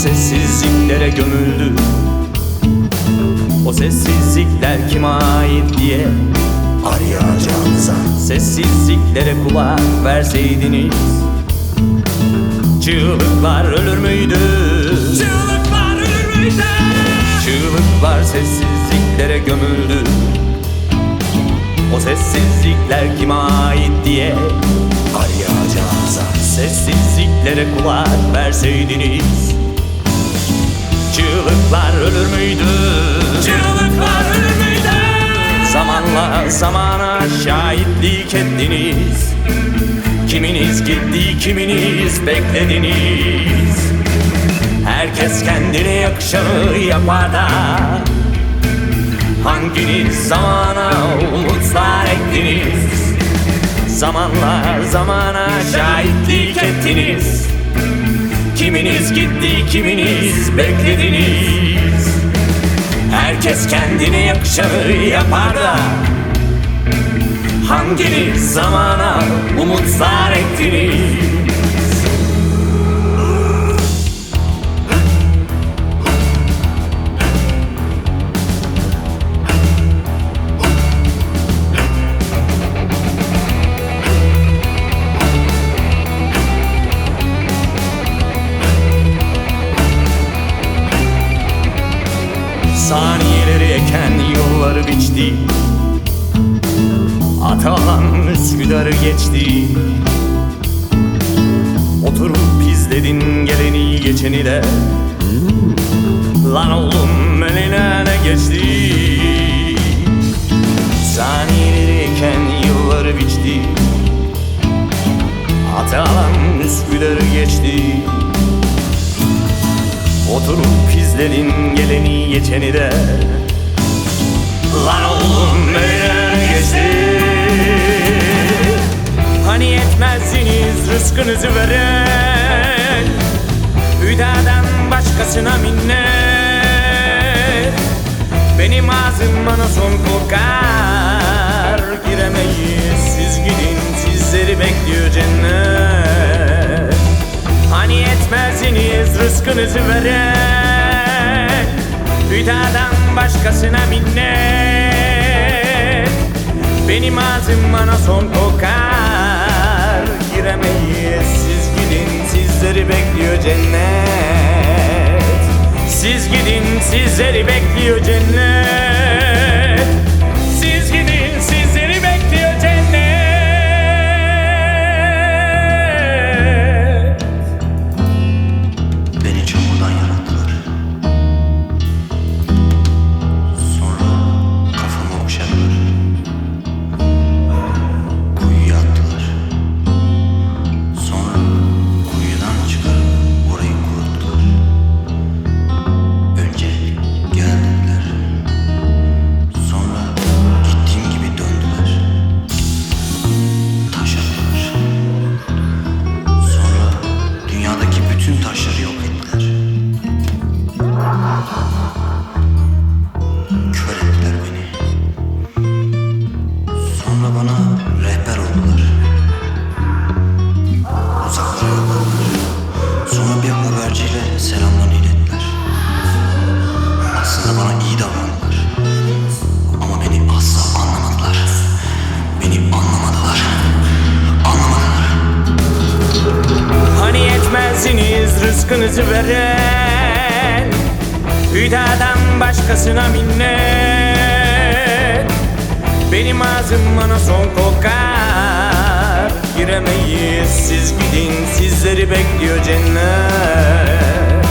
sessizliklere gömüldü. O sessizlikler kime ait diye Arayacağınıza Sessizliklere kulak verseydiniz. Çığlıklar ölür müydü? Çığlıklar ölür müydü? Çığlıklar sessizliklere gömüldü. O sessizlikler kime ait diye Arayacağınıza Sessizliklere kulak verseydiniz Çığlıklar ölür müydü? Çığlıklar ölür müydü? Zamanla zamana şahitlik ettiniz Kiminiz gitti, kiminiz beklediniz Herkes kendine yakışanı yapar da Hanginiz zamana umutlar ettiniz Zamanla zamana şahitlik ettiniz Kiminiz gitti, kiminiz beklediniz? Herkes kendine yakışanı yapar da. Hanginiz zamana umutlar ettiniz Saniyeleri eken yolları biçti Atalan Üsküdar'ı geçti. Oturup izledin geleni geçeni de. Lan oğlum eline ne geçti? Saniyeleri eken yılları biçti. Atalan Üsküdar'ı geçti. Oturup izledin geleni geçeni de Lan oğlum eline geçti Hani yetmezsiniz rızkınızı veren Hüdadan başkasına minnet Benim ağzım bana son kokar Giremeyiz siz gidin sizleri bekliyor cennet. Hani yetmezsiniz rızkınızı veren Hüdadan başkasına minnet. Benim ağzım bana son kokar. Giremeyiz. Siz gidin sizleri bekliyor cennet. Siz gidin sizleri bekliyor cennet Sonra bana rehber oldular. Uzaklara yolladılar. Sonra bir haberciyle selamlarını ilettiler. Aslında bana iyi davrandılar. Ama beni asla anlamadılar. Beni anlamadılar. Anlamadılar. Hani yetmezsiniz rızkınızı veren Hüdadan başkasına minnet Benim ağzım bana son kokar. Giremeyiz siz gidin sizleri bekliyor cennet.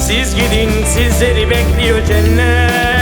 Siz gidin sizleri bekliyor cennet